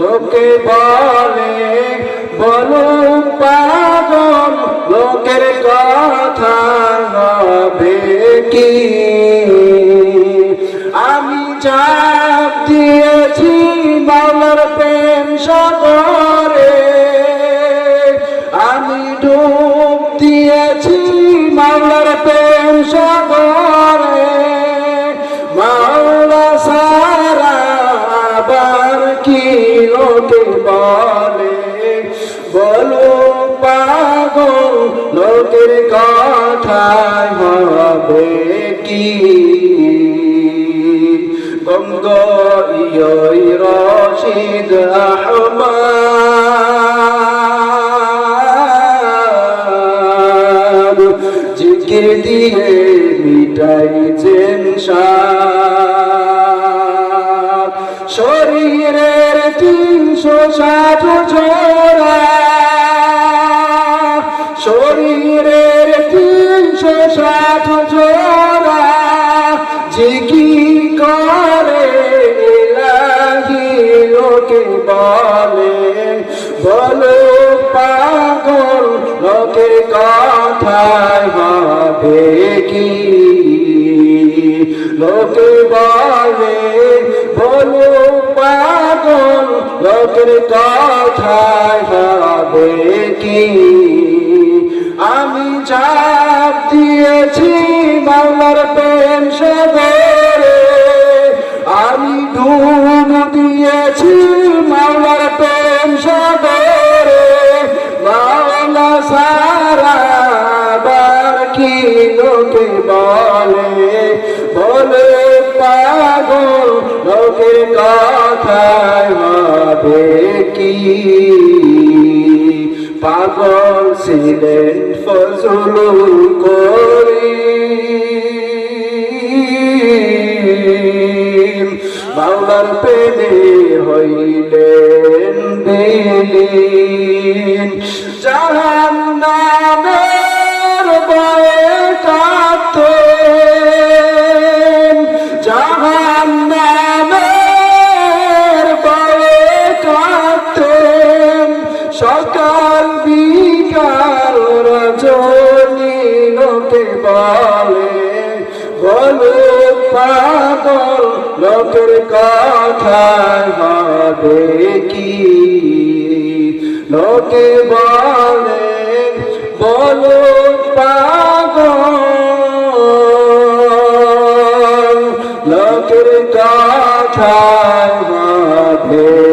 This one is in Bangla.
লোকে বলে, বলো পাগল, লোকের কথা হবে কি? আমি চাপ দিয়েছি মাওলার প্রেম সাগরে, আমি ডুব দিয়েছি মাওলার প্রেম সাগরে। ইয় রশিদ আহমদ। জিকির দিয়ে মিটাইছেন শরীরের তিনশো ষাট জোড়া। শরীরের বলে, বলো পাগল লোকে কথায় হবে কি? লোকে বলে, বলো পাগল লোকের কথায় হবে কি? আমি চাপ দিয়েছি বাংলার প্রেম সাগরে, আমি ডুব দিয়েছি কি লোকে বলে বলে পাগল লোকের কথায় হবে কি পাগল ছিলেন ফজলুল করি মাওলার পেলে হইলেন বিলীন। জাহান লোকে বলে বলে পাগল লোকের কথায় হবে কি? লোকে বলে, বলো পাগল লোকের কথায় হবে